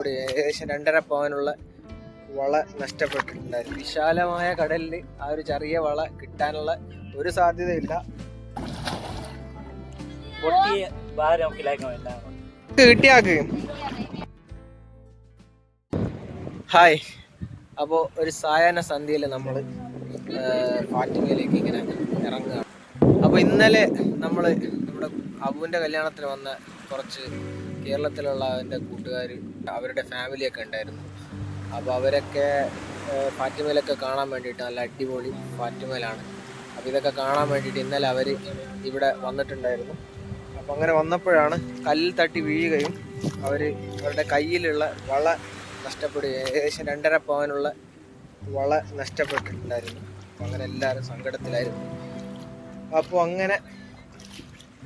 ഒരു ഏകദേശം രണ്ടര പവനുള്ള വള നഷ്ടപ്പെട്ടിട്ടുണ്ടായിരുന്നു. വിശാലമായ കടലിൽ ആ ഒരു ചെറിയ വള കിട്ടാനുള്ള ഒരു സാധ്യതയില്ല. പൊട്ടിയ ഭാരം കിട്ടിയാക്ക്. ഹായ്. അപ്പോൾ ഒരു സായാഹ്ന സന്ധ്യയിൽ നമ്മൾ ഫാറ്റിമയിലേക്ക് ഇങ്ങനെ ഇറങ്ങുകയാണ്. അപ്പോൾ ഇന്നലെ നമ്മൾ നമ്മുടെ അബുവിന്റെ കല്യാണത്തിന് വന്ന കുറച്ച് കേരളത്തിലുള്ള അവന്റെ കൂട്ടുകാർ അവരുടെ ഫാമിലിയൊക്കെ ഉണ്ടായിരുന്നു. അപ്പോൾ അവരൊക്കെ ഫാറ്റിമയിലൊക്കെ കാണാൻ വേണ്ടിയിട്ട് നല്ല അടിപൊളി ഫാറ്റിമയിലാണ് അപ്പോൾ ഇതൊക്കെ കാണാൻ വേണ്ടിയിട്ട് ഇന്നലെ അവർ ഇവിടെ വന്നിട്ടുണ്ടായിരുന്നു. അപ്പോൾ അങ്ങനെ വന്നപ്പോഴാണ് കല്ലിൽ തട്ടി വീഴുകയും അവർ അവരുടെ കയ്യിലുള്ള വള നഷ്ടപ്പെടുകയും ഏകദേശം രണ്ടര പവനുള്ള വള നഷ്ടപ്പെട്ടിട്ടുണ്ടായിരുന്നു. അപ്പോൾ അങ്ങനെ എല്ലാവരും സങ്കടത്തിലായിരുന്നു. അപ്പോൾ അങ്ങനെ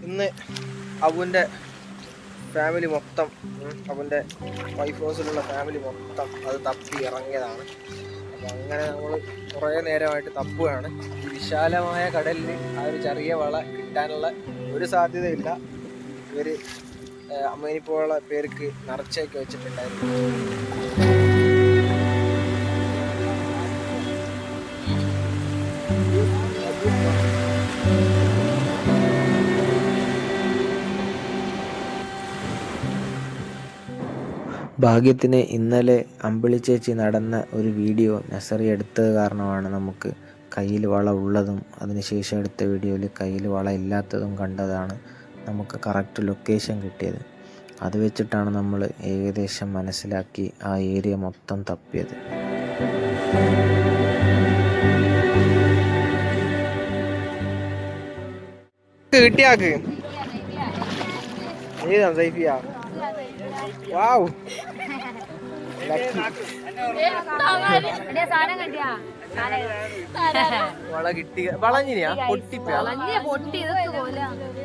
ഇന്ന് അവന്റെ ഫാമിലി മൊത്തം അവന്റെ വൈഫ് ഹൗസിലുള്ള ഫാമിലി മൊത്തം അത് തപ്പി ഇറങ്ങിയതാണ്. അപ്പം അങ്ങനെ നമ്മൾ കുറേ നേരമായിട്ട് തപ്പുകയാണ്. ഈ വിശാലമായ കടലിൽ ആ ഒരു ചെറിയ വള കിട്ടാനുള്ള ഒരു സാധ്യതയില്ല. ഇവർ അമ്മേനിപ്പോഴുള്ള പേർക്ക് നിറച്ചൊക്കെ വെച്ചിട്ടുണ്ടായിരുന്നു. ഭാഗ്യത്തിന് ഇന്നലെ അമ്പിളി ചേച്ചി നടന്ന ഒരു വീഡിയോ നസറി എടുത്തത് കാരണമാണ് നമുക്ക് കയ്യിൽ വള ഉള്ളതും അതിനുശേഷം എടുത്ത വീഡിയോയിൽ കയ്യിൽ വള ഇല്ലാത്തതും കണ്ടതാണ് നമുക്ക് കറക്റ്റ് ലൊക്കേഷൻ കിട്ടിയത്. അത് വെച്ചിട്ടാണ് നമ്മൾ ഏകദേശം മനസ്സിലാക്കി ആ ഏരിയ മൊത്തം തപ്പിയത്. കിട്ടിയാക്ക്? ഏതാ സൈഫിയ? വാവ്. വള കിട്ടി വളഞ്ഞിനാ പൊട്ടിപ്പോ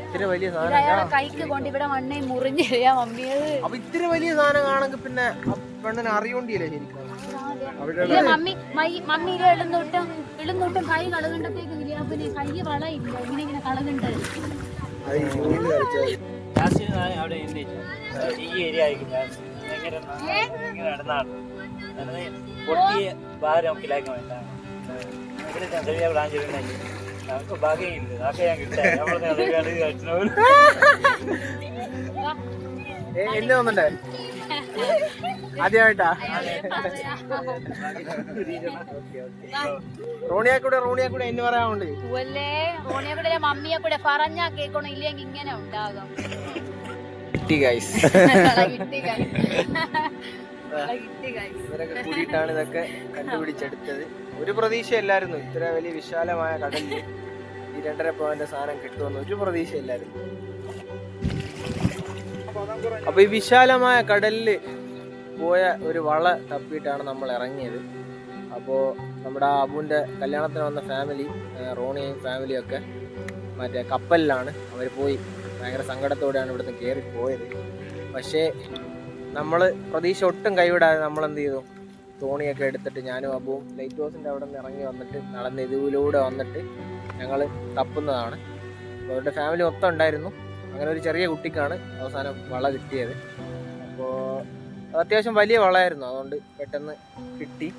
ഇത്ര വലിയ സാധനം കൈക്ക് കൊണ്ട് ഇവിടെ മണ്ണേ മുറിഞ്ഞ് മമ്മിയത് അപ്പൊ ഇത്ര വലിയ സാധനം കാണെങ്കിൽ പിന്നെ പെണ്ണിനെ അറിയോണ്ടിയില്ലേ ശരിക്കും? മമ്മി മമ്മി ഇളുന്നൊട്ടും ഇളുന്നൊട്ടും കൈ കളകണ്ടത്തേക്ക് കൈ വളയില്ല ഇങ്ങനെ ഇങ്ങനെ കളകണ്ട് ലാസ്റ്റ് ഞാൻ അവിടെ എന്ത് ഈ ഏരിയ ആയിരിക്കും ലാസ്റ്റ് എങ്ങനെ ഇങ്ങനെ നടന്നാണ് നടന്ന് പൊട്ടിയ ഭാരം കിലാക്കാൻ വേണ്ട. ഇവിടെ ചെറിയ പ്ലാൻ ചെയ്തിട്ടുണ്ടെങ്കിൽ നമുക്ക് ഭാഗ്യമില്ല. അതൊക്കെ ഞാൻ കിട്ടാൻ. നമ്മളെ കഴിച്ചു ഏ, എന്നെ വന്നിട്ടേ ആദ്യമായിട്ടാ? റോണിയാ കൂടെ റോണിയാ കൂടെ എന്ന് പറയാനുണ്ട്. റോണിയെ കൂടെ മമ്മിയെ കൂടെ പറഞ്ഞാ കേക്കണം ഇല്ലെങ്കിൽ ഇങ്ങനെ ഉണ്ടാകും. കിട്ടി ഗൈസ്. ഇവരൊക്കെ കൂടിയിട്ടാണ് ഇതൊക്കെ കണ്ടുപിടിച്ചെടുത്തത്. ഒരു പ്രതീക്ഷയല്ലായിരുന്നു. ഇത്ര വലിയ വിശാലമായ കടലിൽ ഈ രണ്ടര പോയിന്റ് സാധനം കിട്ടുമെന്ന് ഒരു പ്രതീക്ഷയില്ലായിരുന്നു. അപ്പൊ ഈ വിശാലമായ കടലിൽ പോയ ഒരു വള തപ്പിയിട്ടാണ് നമ്മൾ ഇറങ്ങിയത്. അപ്പോൾ നമ്മുടെ അബുവിന്റെ കല്യാണത്തിന് വന്ന ഫാമിലി റോണിയും ഫാമിലിയും ഒക്കെ മറ്റേ കപ്പലിലാണ്. അവർ പോയി ഭയങ്കര സങ്കടത്തോടെയാണ് ഇവിടുന്ന് കയറി പോയത്. പക്ഷേ നമ്മൾ പ്രതീക്ഷ ഒട്ടും കൈവിടാതെ നമ്മൾ എന്ത് ചെയ്തു? തോണിയൊക്കെ എടുത്തിട്ട് ഞാനും അബുവും ലൈറ്റ് ഹൗസിന്റെ അവിടെ നിന്ന് ഇറങ്ങി വന്നിട്ട് നടന്ന ഇതിലൂടെ വന്നിട്ട് ഞങ്ങൾ തപ്പുന്നതാണ്. അവരുടെ ഫാമിലി മൊത്തം ഉണ്ടായിരുന്നു. അങ്ങനെ ഒരു ചെറിയ കുട്ടിക്കാണ് അവസാനം വള കിട്ടിയത്. അപ്പോൾ അത്യാവശ്യം വലിയ വളമായിരുന്നു അതുകൊണ്ട് പെട്ടെന്ന് കിട്ടി.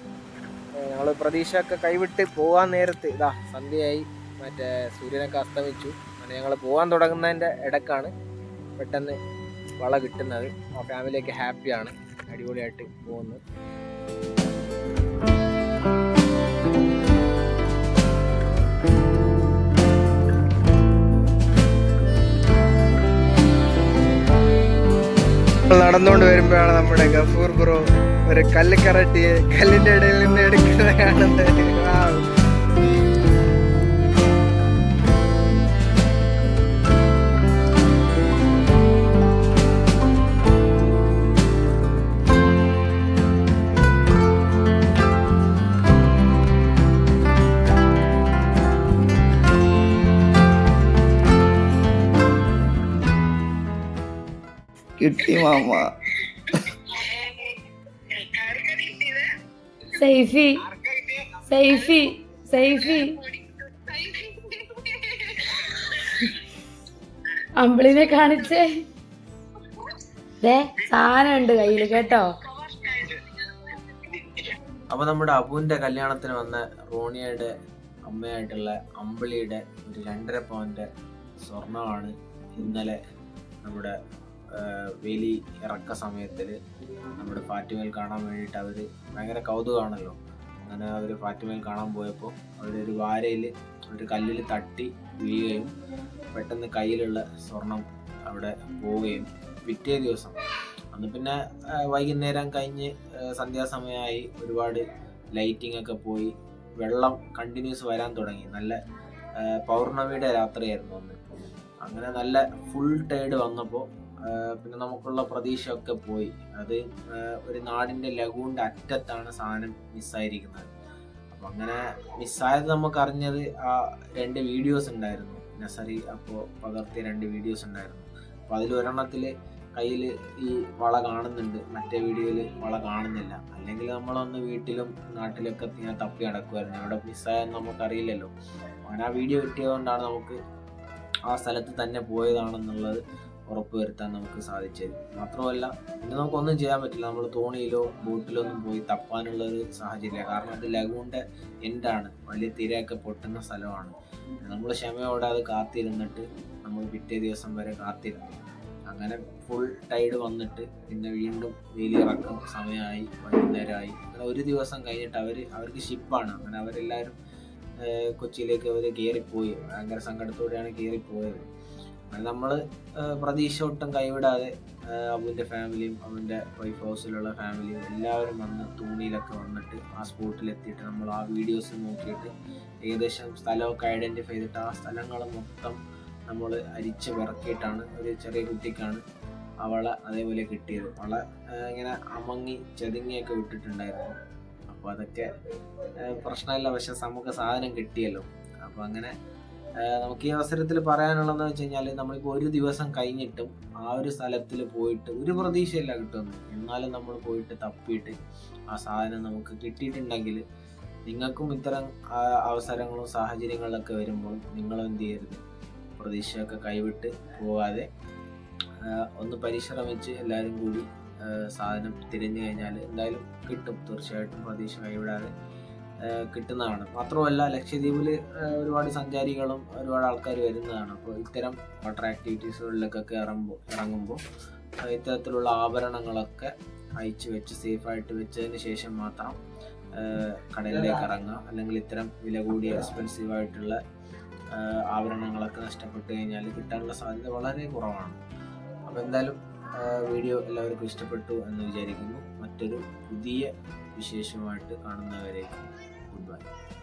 ഞങ്ങൾ പ്രതീക്ഷ ഒക്കെ കൈവിട്ട് പോകാൻ നേരത്ത് ഇതാ സന്ധ്യയായി. മറ്റേ സൂര്യനൊക്കെ അസ്തമിച്ചു. അങ്ങനെ ഞങ്ങൾ പോകാൻ തുടങ്ങുന്നതിന്റെ ഇടക്കാണ് പെട്ടെന്ന് വള കിട്ടുന്നത്. ആ ഫാമിലിയൊക്കെ ഹാപ്പിയാണ് അടിപൊളിയായിട്ട് പോകുന്നു. നടന്നുകൊണ്ട് വരുമ്പോഴാണ് നമ്മുടെ ഗഫൂർ ബ്രോ ഒരു കല്ല് കറട്ടിയെ കല്ലിന്റെ ഇടയിൽ നിന്ന് എടുക്കുന്നത് കാണുന്നത്. കിട്ടി മാമ. സൈഫി സൈഫി സൈഫി. അമ്പിളിനെ കാണിച്ചേ. ദേ സാധനം ഉണ്ട് കയ്യിൽ കേട്ടോ. അപ്പൊ നമ്മുടെ അബുവിന്റെ കല്യാണത്തിന് വന്ന റോണിയയുടെ അമ്മയായിട്ടുള്ള അമ്പിളിയുടെ ഒരു രണ്ടര പവന്റെ സ്വർണമാണ് ഇന്നലെ നമ്മുടെ വേലി ഇറക്ക സമയത്തിൽ നമ്മുടെ ഫാറ്റുമേൽ കാണാൻ വേണ്ടിയിട്ട് അവർ ഭയങ്കര കൗതുകമാണല്ലോ അങ്ങനെ അവർ ഫാറ്റുമേൽ കാണാൻ പോയപ്പോൾ അവരൊരു വാരയിൽ ഒരു കല്ലിൽ തട്ടി വീഴുകയും പെട്ടെന്ന് കയ്യിലുള്ള സ്വർണം അവിടെ പോവുകയും പിറ്റേ ദിവസം. അന്ന് പിന്നെ വൈകുന്നേരം കഴിഞ്ഞ് സന്ധ്യാസമയമായി ഒരുപാട് ലൈറ്റിംഗ് ഒക്കെ പോയി. വെള്ളം കണ്ടിന്യൂസ് വരാൻ തുടങ്ങി. നല്ല പൗർണമിയുടെ രാത്രിയായിരുന്നു അന്ന്. അങ്ങനെ നല്ല ഫുൾ ടേഡ് വന്നപ്പോൾ പിന്നെ നമുക്കുള്ള പ്രതീക്ഷയൊക്കെ പോയി. അത് ഒരു നാടിന്റെ ലഘുവിന്റെ അറ്റത്താണ് സാധനം മിസ്സായിരിക്കുന്നത്. അപ്പൊ അങ്ങനെ മിസ്സായത് നമുക്ക് അറിഞ്ഞത് ആ രണ്ട് വീഡിയോസ് ഉണ്ടായിരുന്നു. നസറി അപ്പോൾ പകർത്തിയ രണ്ട് വീഡിയോസ് ഉണ്ടായിരുന്നു. അപ്പൊ അതിലൊരെണ്ണത്തിൽ കയ്യിൽ ഈ വള കാണുന്നുണ്ട്. മറ്റേ വീഡിയോയിൽ വള കാണുന്നില്ല. അല്ലെങ്കിൽ നമ്മളൊന്ന് വീട്ടിലും നാട്ടിലൊക്കെ ഇങ്ങനെ തപ്പി നടക്കുമായിരുന്നു എവിടെ മിസ്സായെന്ന് നമുക്കറിയില്ലല്ലോ. അങ്ങനെ ആ വീഡിയോ കിട്ടിയതുകൊണ്ടാണ് നമുക്ക് ആ സ്ഥലത്ത് തന്നെ പോയതാണെന്നുള്ളത് ഉറപ്പുവരുത്താൻ നമുക്ക് സാധിച്ചത്. മാത്രമല്ല പിന്നെ നമുക്കൊന്നും ചെയ്യാൻ പറ്റില്ല. നമ്മൾ തോണിയിലോ ബോട്ടിലോ ഒന്നും പോയി തപ്പാനുള്ള ഒരു സാഹചര്യമില്ല. കാരണം അത് ലഘുവിന്റെ എൻഡാണ് വലിയ തിരയൊക്കെ പൊട്ടുന്ന സ്ഥലമാണ്. നമ്മൾ ക്ഷമയോടെ അത് കാത്തിരുന്നിട്ട് നമ്മൾ പിറ്റേ ദിവസം വരെ കാത്തിരുന്നു. അങ്ങനെ ഫുൾ ടൈഡ് വന്നിട്ട് പിന്നെ വീണ്ടും വേലിയിറക്കം സമയമായി വൈകുന്നേരമായി. അങ്ങനെ ഒരു ദിവസം കഴിഞ്ഞിട്ട് അവർ അവർക്ക് ഷിപ്പാണ് അങ്ങനെ അവരെല്ലാവരും കൊച്ചിയിലേക്ക് അവർ കയറിപ്പോയി ഭയങ്കര സങ്കടത്തോടെയാണ് കയറിപ്പോയത് അങ്ങനെ നമ്മൾ പ്രതീക്ഷ ഒട്ടും കൈവിടാതെ അബുവിന്റെ ഫാമിലിയും അവന്റെ വൈഫ് ഹൗസിലുള്ള ഫാമിലിയും എല്ലാവരും വന്ന് തൂണിയിലൊക്കെ വന്നിട്ട് ആ സ്പോട്ടിലെത്തിയിട്ട് നമ്മൾ ആ വീഡിയോസ് നോക്കിയിട്ട് ഏകദേശം സ്ഥലമൊക്കെ ഐഡന്റിഫൈ ചെയ്തിട്ട് ആ സ്ഥലങ്ങൾ മൊത്തം നമ്മൾ അരിച്ച് പിറക്കിയിട്ടാണ് ഒരു ചെറിയ കുട്ടിക്കാണ് അവളെ അതേപോലെ കിട്ടിയത്. വള ഏഹ് ഇങ്ങനെ അമങ്ങി ചെതുങ്ങിയൊക്കെ വിട്ടിട്ടുണ്ടായിരുന്നു. അപ്പോൾ അതൊക്കെ പ്രശ്നമില്ല പക്ഷെ നമുക്ക് സാധനം കിട്ടിയല്ലോ. അപ്പോൾ അങ്ങനെ നമുക്ക് ഈ അവസരത്തിൽ പറയാനുള്ളതെന്ന് വെച്ച് കഴിഞ്ഞാൽ നമ്മളിപ്പോൾ ഒരു ദിവസം കഴിഞ്ഞിട്ടും ആ ഒരു സ്ഥലത്തിൽ പോയിട്ട് ഒരു പ്രതീക്ഷയില്ല കിട്ടുമെന്ന്. എന്നാലും നമ്മൾ പോയിട്ട് തപ്പിയിട്ട് ആ സാധനം നമുക്ക് കിട്ടിയിട്ടുണ്ടെങ്കിൽ നിങ്ങൾക്കും ഇത്തരം അവസരങ്ങളും സാഹചര്യങ്ങളിലൊക്കെ വരുമ്പോൾ നിങ്ങൾ എന്ത് ചെയ്യരുത്. പ്രതീക്ഷയൊക്കെ കൈവിട്ട് പോവാതെ ഒന്ന് പരിശ്രമിച്ച് എല്ലാവരും കൂടി സാധനം തിരഞ്ഞു കഴിഞ്ഞാൽ എന്തായാലും കിട്ടും. തീർച്ചയായിട്ടും പ്രതീക്ഷ കൈവിടാതെ കിട്ടുന്നതാണ്. മാത്രമല്ല ലക്ഷദ്വീപിൽ ഒരുപാട് സഞ്ചാരികളും ഒരുപാട് ആൾക്കാർ വരുന്നതാണ്. അപ്പോൾ ഇത്തരം വാട്ടർ ആക്ടിവിറ്റീസുകളിലേക്കൊക്കെ ഇറങ്ങുമ്പോൾ ഇറങ്ങുമ്പോൾ ഇത്തരത്തിലുള്ള ആഭരണങ്ങളൊക്കെ അയച്ചു വെച്ച് സേഫായിട്ട് വെച്ചതിന് ശേഷം മാത്രം കടലിലേക്ക് ഇറങ്ങുക. അല്ലെങ്കിൽ ഇത്തരം വില കൂടിയ എക്സ്പെൻസീവ് ആയിട്ടുള്ള ആഭരണങ്ങളൊക്കെ നഷ്ടപ്പെട്ടു കഴിഞ്ഞാൽ കിട്ടാനുള്ള സാധ്യത വളരെ കുറവാണ്. അപ്പോൾ എന്തായാലും വീഡിയോ എല്ലാവർക്കും ഇഷ്ടപ്പെട്ടു എന്ന് വിചാരിക്കുന്നു. മറ്റൊരു പുതിയ വിശേഷമായിട്ട് കാണുന്നവരേക്കും But.